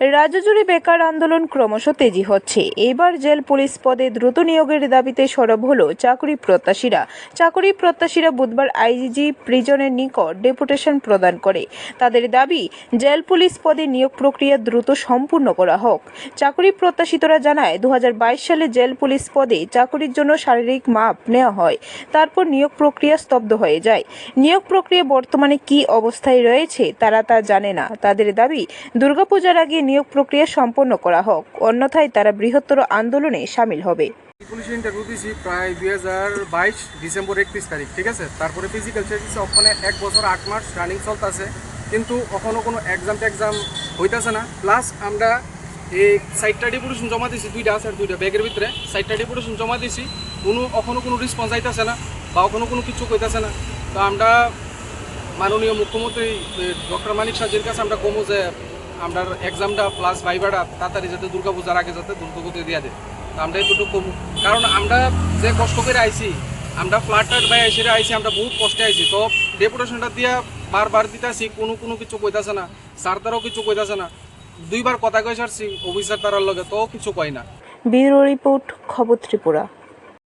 রাজ্যজুড়ে বেকার আন্দোলন ক্রমশ তেজি হচ্ছে। এবার জেল পুলিশ পদে দ্রুত নিয়োগের দাবিতে সরব হলো চাকরি প্রত্যাশীরা। চাকরি প্রত্যাশীরা বুধবার আইজিজি প্রিজনের নিকট ডেপুটেশন প্রদান করে। তাদের দাবি, জেল পুলিশ পদে নিয়োগ প্রক্রিয়া দ্রুত সম্পূর্ণ করা হোক। চাকরি প্রত্যাশিতরা জানায় দু হাজার বাইশ সালে জেল পুলিশ পদে চাকরির জন্য শারীরিক মাপ নেওয়া হয়। তারপর নিয়োগ প্রক্রিয়া স্তব্ধ হয়ে যায়। নিয়োগ প্রক্রিয়া বর্তমানে কী অবস্থায় রয়েছে তারা তা জানে না। তাদের দাবি, দুর্গাপূজার আগে নিয়োগ প্রক্রিয়া সম্পন্ন করা হোক, অন্যথায় তারা বৃহত্তর আন্দোলনে সামিল হবে। পুলিশ ইন্টারভিউ দিয়েছি প্রায় দুই হাজার বাইশ ডিসেম্বর একত্রিশ তারিখ, ঠিক আছে? তারপরে ফিজিক্যাল দিচ্ছে ওখানে এক বছর আট মাস রানিং চলতেছে, কিন্তু কখনো কোনো এক্সাম টেক্সাম হইতেছে না। প্লাস আমরা এই সাইটটা ডিপুটেশন জমা দিছি, দুইটা আছে আর দুইটা ব্যাগের ভিতরে। সাইটটা ডিপুটেশন জমা দিছি, কোনো কখনো কোনো রেসপন্স আইতেছে না বা কখনো কোনো কিছু কইতেছে না। তো আমরা মাননীয় মুখ্যমন্ত্রী ডক্টর মানিক সাজির কাছে আমরা কমু যে আমরা এক্সামটা প্লাস ভাইবাটা তাড়াতাড়ি যাতে দুর্গাপূজার আগে যাতে দুর্গাপূজা দিয়ে দেয়। তো আমরা একটু কমু কারণ আমরা যে কষ্ট করে আইছি, আমরা ফ্ল্যাটার বাই এসে আইছি আমরা বহুত কষ্টে আইছি। তো ডেপুটেশনটা দিয়া বারবার দিতেছি, কোনো কোনো কিছু কইতাছে না। স্যার তারাও কিছু কইতাছে না। দুইবার কথা কই সারছি অফিসার তারার লগে তো কিছু কয় না। ব্যুরো রিপোর্ট, খবর ত্রিপুরা।